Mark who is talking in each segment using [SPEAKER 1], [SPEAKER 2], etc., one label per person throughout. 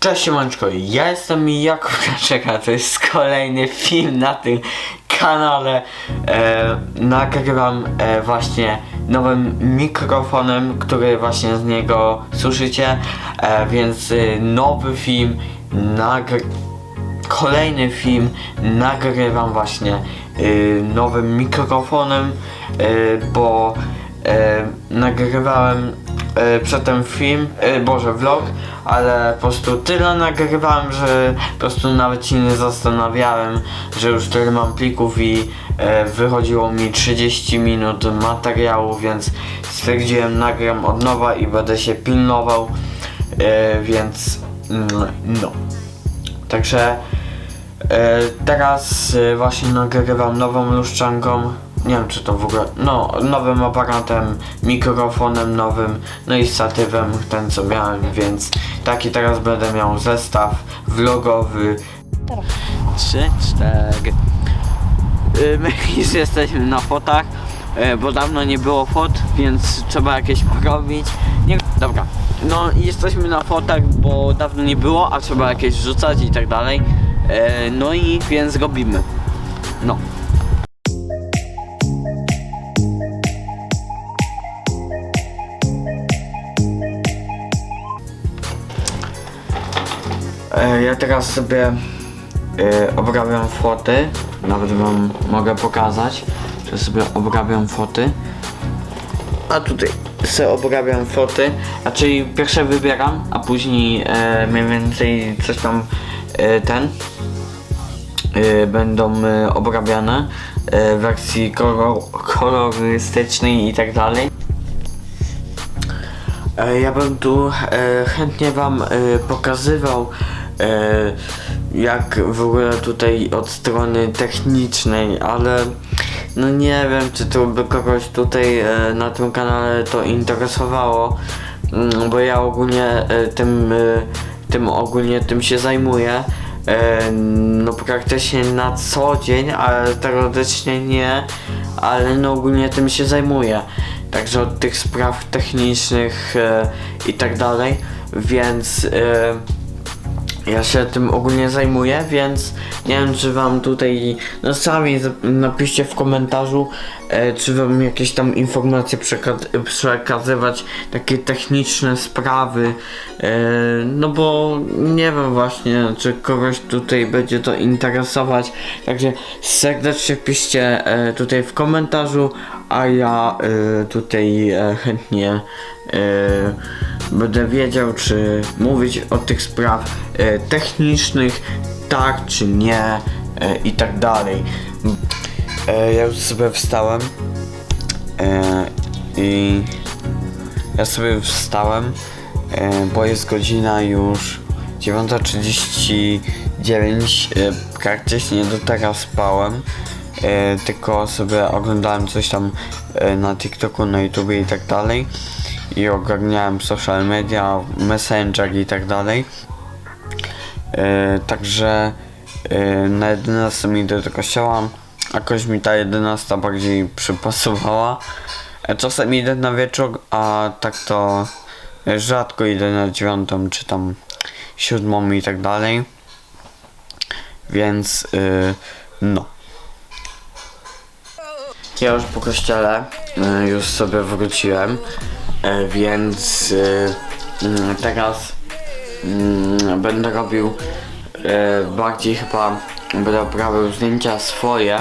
[SPEAKER 1] Cześć Siemanczko, ja jestem Jakub Kaczeka, to jest kolejny film na tym kanale. E, nagrywam e, właśnie nowym mikrofonem, który właśnie z niego słyszycie, e, więc e, nowy film, nagry kolejny film nagrywam właśnie y, nowym mikrofonem, y, bo y, nagrywałem y, przedtem film, y, boże vlog, ale po prostu tyle nagrywałem, że po prostu nawet się nie zastanawiałem, że już tyle mam plików i y, wychodziło mi 30 minut materiału, więc stwierdziłem nagram od nowa i będę się pilnował, więc mm, no. Także e, teraz e, właśnie nagrywam nową luszczanką. Nie wiem czy to w ogóle. No, nowym aparatem, mikrofonem nowym, no i statywem, ten co miałem, więc taki teraz będę miał zestaw vlogowy. Trzy, cztery. Y, My już jesteśmy na fotach, e, bo dawno nie było fot, więc trzeba jakieś porobić. Nie, dobra, no jesteśmy na fotach, bo dawno nie było, a trzeba jakieś rzucać i tak dalej. E, No i więc robimy. No. Ja teraz sobie e, obrabiam foty. Nawet wam mogę pokazać, że sobie obrabiam foty. A tutaj sobie obrabiam foty. A czyli pierwsze wybieram, a później e, mniej więcej coś tam e, ten e, będą e, obrabiane e, w wersji kolor, kolorystycznej i tak dalej. E, Ja bym tu e, chętnie Wam e, pokazywał, e, jak w ogóle tutaj od strony technicznej, ale no nie wiem, czy to by kogoś tutaj e, na tym kanale to interesowało, mm, bo ja ogólnie e, tym, e, tym ogólnie tym się zajmuję. E, no praktycznie na co dzień, ale teoretycznie nie, ale no ogólnie tym się zajmuję. Także od tych spraw technicznych e, i tak dalej, więc e, ja się tym ogólnie zajmuję, więc nie wiem czy wam tutaj, no sami napiszcie w komentarzu, e, czy wam jakieś tam informacje przeka- przekazywać, takie techniczne sprawy, e, no bo nie wiem właśnie, czy kogoś tutaj będzie to interesować, także serdecznie piszcie e, tutaj w komentarzu, a ja e, tutaj e, chętnie e, będę wiedział, czy mówić o tych spraw e, technicznych, tak czy nie e, i tak dalej. E, ja już sobie wstałem e, i ja sobie wstałem, e, bo jest godzina już 9.39, e, praktycznie do teraz spałem. E, tylko sobie oglądałem coś tam e, na TikToku, na YouTube i tak dalej i ogarniałem social media, messenger i tak dalej. E, także e, na 11 idę do kościoła, jakoś mi ta 11 bardziej przypasowała. E, czasem idę na wieczór, a tak to e, rzadko idę na 9 czy tam 7 i tak dalej. Więc e, no. Ja już po kościele e, już sobie wróciłem, e, więc e, mm, teraz mm, będę robił bardziej chyba będę robił zdjęcia swoje,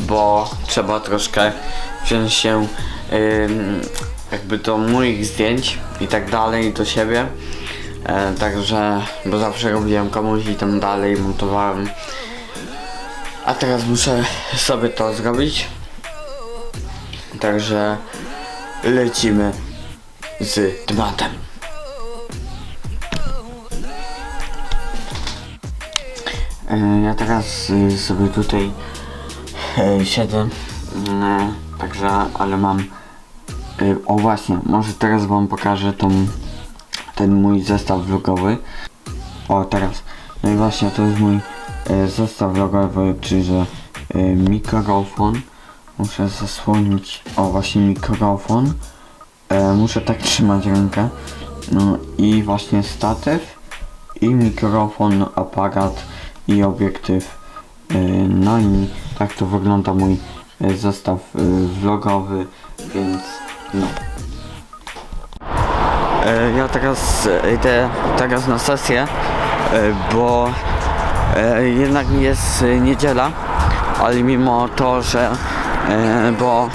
[SPEAKER 1] bo trzeba troszkę wziąć się jakby do moich zdjęć i tak dalej do siebie. E, także, bo zawsze robiłem komuś i tam dalej montowałem. A teraz muszę sobie to zrobić. Także lecimy z tematem. E, Ja teraz y, sobie tutaj e, siedzę. E, Także, ale mam. e, O właśnie, może teraz wam pokażę tą, ten mój zestaw vlogowy. O teraz. No i właśnie to jest mój e, zestaw vlogowy, czyli że e, mikrofon. Muszę zasłonić. O właśnie mikrofon. e, muszę tak trzymać rękę. No i właśnie statyw i mikrofon, aparat i obiektyw e, na nim. Tak to wygląda mój e, zestaw e, vlogowy, więc no. E, Ja teraz idę teraz na sesję, bo jednak jest niedziela, ale mimo to, że bo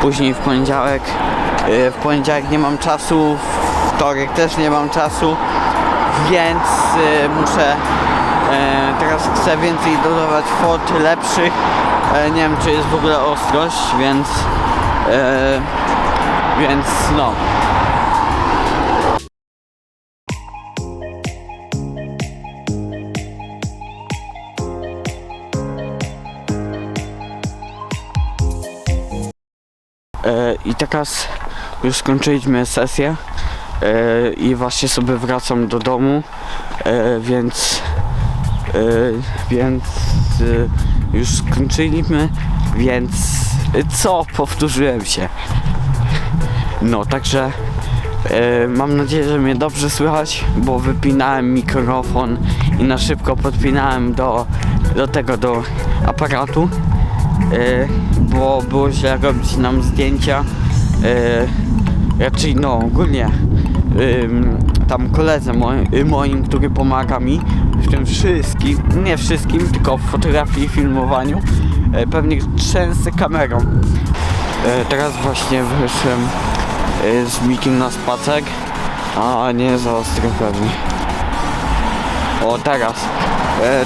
[SPEAKER 1] później w poniedziałek w poniedziałek nie mam czasu, wtorek też nie mam czasu, więc muszę teraz chcę więcej dodawać fot lepszych. E, Nie wiem czy jest w ogóle ostrość, więc e, więc no. E, I teraz już skończyliśmy sesję e, i właśnie sobie wracam do domu, e, więc e, więc e, już skończyliśmy, więc e, co? Powtórzyłem się. No, także e, mam nadzieję, że mnie dobrze słychać, bo wypinałem mikrofon i na szybko podpinałem do, do tego, do aparatu, e, bo było źle robić nam zdjęcia. E, raczej no, ogólnie tam koledze moim, moim, który pomaga mi w tym wszystkim, nie wszystkim, tylko w fotografii i filmowaniu, e, pewnie trzęsę kamerą. E, teraz właśnie wyszłem e, z Mikim na spacer, a nie za ostro pewnie. O teraz.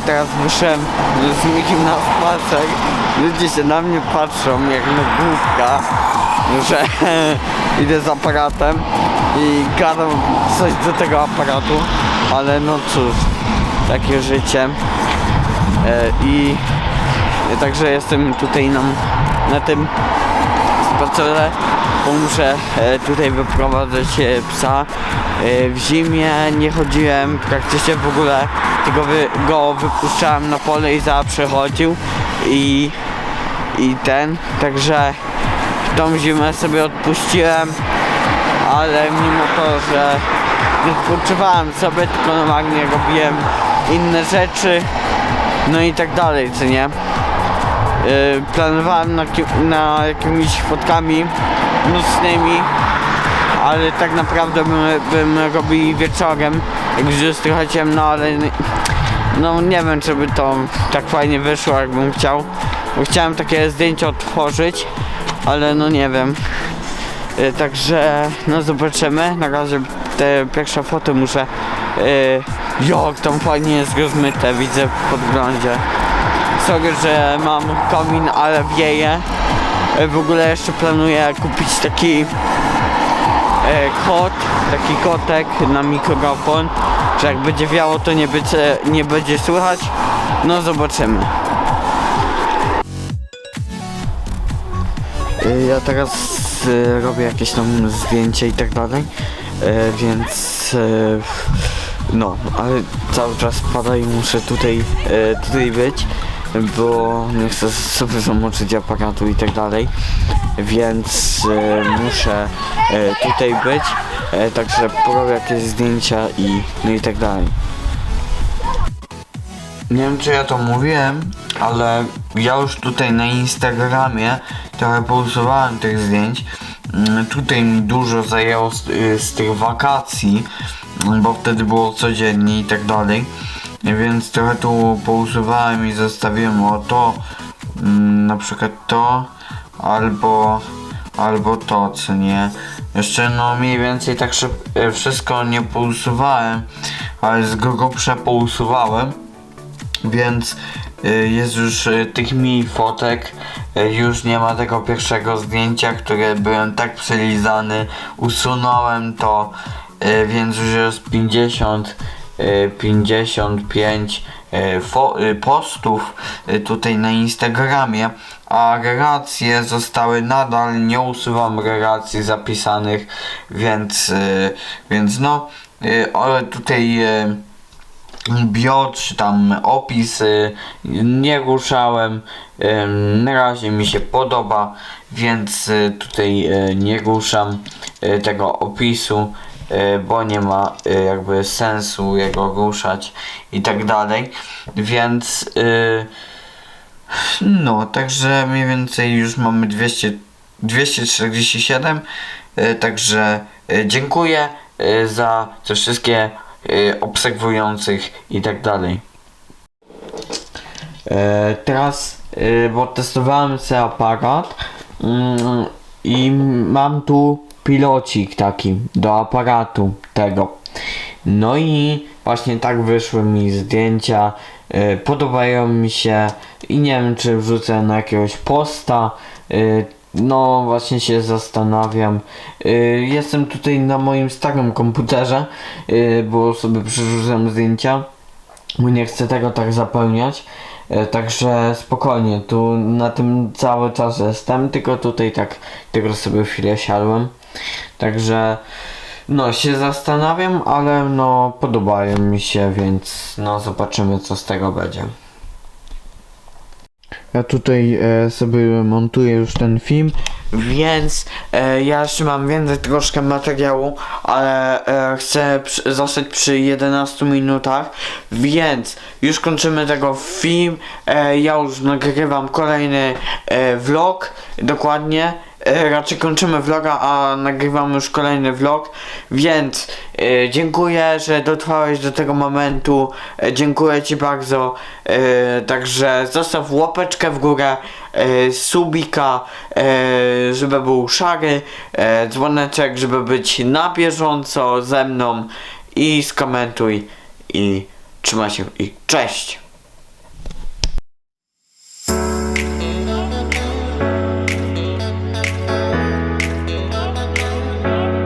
[SPEAKER 1] Teraz wyszedłem z Mikim na spacer. Ludzie się na mnie patrzą jak na głupka, że idę z aparatem i gadam coś do tego aparatu, ale no cóż, takie życie. E, I także jestem tutaj na, na tym spacerze, bo muszę e, tutaj wyprowadzać e, psa. E, w zimie nie chodziłem praktycznie w ogóle, tylko wy, go wypuszczałem na pole i za przechodził i, i ten, także tą zimę sobie odpuściłem, ale mimo to, że nie sobie, tylko normalnie robiłem inne rzeczy, no i tak dalej, co nie? Yy, planowałem na, na jakimiś spotkami nocnymi, ale tak naprawdę bym, bym robił wieczorem, jak już jest trochę ciemno, ale no nie wiem, czy by to tak fajnie wyszło, jakbym chciał. Bo chciałem takie zdjęcie otworzyć, ale no nie wiem. Yy, także no zobaczymy. Na razie te pierwsze foty muszę. Yy, jak tam fajnie jest rozmyte, widzę w podglądzie. Sorry, że mam komin, ale wieje. E, W ogóle jeszcze planuję kupić taki e, kot, taki kotek na mikrofon, że jak będzie wiało to nie będzie, nie będzie słychać. No zobaczymy. E, Ja teraz e, robię jakieś tam zdjęcie i tak dalej, e, więc e, no, ale cały czas pada i muszę tutaj, e, tutaj być, bo nie chcę sobie zamoczyć aparatu i tak dalej, więc muszę tutaj być, także porobię jakieś zdjęcia i no i tak dalej. Nie wiem czy ja to mówiłem, ale ja już tutaj na Instagramie trochę pousowałem tych zdjęć. Mm, Tutaj mi dużo zajęło z, y, z tych wakacji, bo wtedy było codziennie i tak dalej. Więc trochę tu pousuwałem i zostawiłem o to, mm, na przykład to, albo, albo to, co nie. Jeszcze no mniej więcej tak szyb, y, wszystko nie pousuwałem, ale z grubsza pousuwałem więc jest już y, tych mniej fotek, y, już nie ma tego pierwszego zdjęcia, które byłem tak przelizany, usunąłem to, y, więc już jest 50, y, 55 y, fo, y, postów y, tutaj na Instagramie, a relacje zostały nadal, nie usuwam relacji zapisanych, więc, y, więc no, y, ale tutaj y, bio, czy tam opis nie ruszałem. Na razie mi się podoba, więc y, tutaj y, nie ruszam y, tego opisu, bo nie ma jakby sensu jego ruszać i tak dalej. Więc no, także mniej więcej już mamy 200, 247. y, Także dziękuję za te wszystkie obserwujących i tak dalej. E, teraz, e, bo testowałem sobie aparat mm, i mam tu pilocik taki do aparatu tego. No i właśnie tak wyszły mi zdjęcia, e, podobają mi się i nie wiem czy wrzucę na jakiegoś posta. No właśnie się zastanawiam. E, Jestem tutaj na moim starym komputerze, e, bo sobie przerzucam zdjęcia bo nie chcę tego tak zapełniać. E, Także spokojnie, tu na tym cały czas jestem, tylko tutaj tak tylko sobie chwilę siadłem. Także no się zastanawiam, ale no podobają mi się, więc no zobaczymy co z tego będzie. Ja tutaj e, sobie montuję już ten film, więc e, ja jeszcze mam więcej troszkę materiału, ale e, chcę przy, zostać przy 11 minutach, więc już kończymy tego film. E, ja już nagrywam kolejny e, vlog, dokładnie. E, raczej kończymy vloga, a nagrywam już kolejny vlog, więc e, dziękuję, że dotrwałeś do tego momentu. E, dziękuję Ci bardzo. Także zostaw łapeczkę w górę, subika, żeby był szary, dzwoneczek, żeby być na bieżąco ze mną i skomentuj i trzymaj się i cześć!